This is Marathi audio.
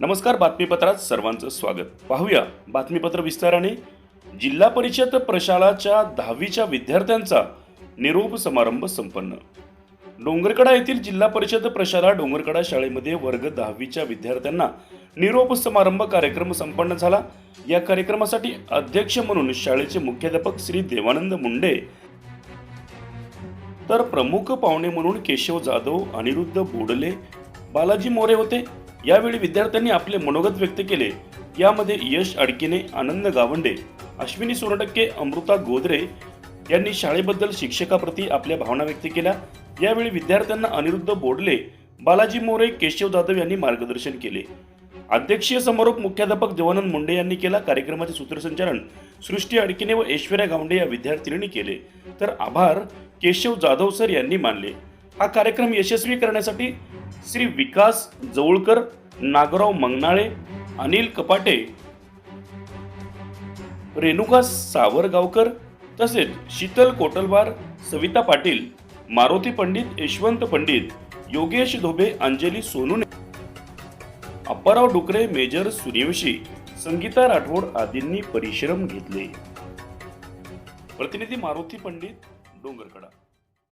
नमस्कार बातमीपत्रात सर्वांचं स्वागत. पाहूया बातमीपत्र विस्ताराने. जिल्हा परिषद प्रशालाच्या दहावीच्या विद्यार्थ्यांचा निरोप समारंभ संपन्न. डोंगरकडा येथील जिल्हा परिषद प्रशाला डोंगरकडा शाळेमध्ये वर्ग दहावीच्या विद्यार्थ्यांना निरोप समारंभ कार्यक्रम संपन्न झाला. या कार्यक्रमासाठी अध्यक्ष म्हणून शाळेचे मुख्याध्यापक श्री देवानंद मुंडे तर प्रमुख पाहुणे म्हणून केशव जाधव अनिरुद्ध बोडले बालाजी मोरे होते. यावेळी विद्यार्थ्यांनी आपले मनोगत व्यक्त केले. यामध्ये यश अडकिने आनंद गावंडे अश्विनी सोनटक्के अमृता गोदरे यांनी शाळेबद्दल शिक्षकाप्रती आपल्या भावना व्यक्त केल्या. यावेळी विद्यार्थ्यांना अनिरुद्ध बोडले बालाजी मोरे केशव जाधव यांनी मार्गदर्शन केले. अध्यक्षीय समारोप मुख्याध्यापक देवानंद मुंडे यांनी केला. कार्यक्रमाचे सूत्रसंचालन सृष्टी अडकिने व ऐश्वर्या गावंडे या विद्यार्थिनींनी केले. तर आभार केशव जाधव सर यांनी मानले. हा कार्यक्रम यशस्वी करण्यासाठी श्री विकास जवळकर नागराव मंगनाळे अनिल कपाटे रेणुका सावरगावकर तसेच शीतल कोटलवार सविता पाटील मारुती पंडित यशवंत पंडित योगेश धोबे अंजली सोनुने अप्पाराव डुकरे मेजर सूर्यवंशी संगीता राठोड आदींनी परिश्रम घेतले. प्रतिनिधी मारुती पंडित डोंगरकडा.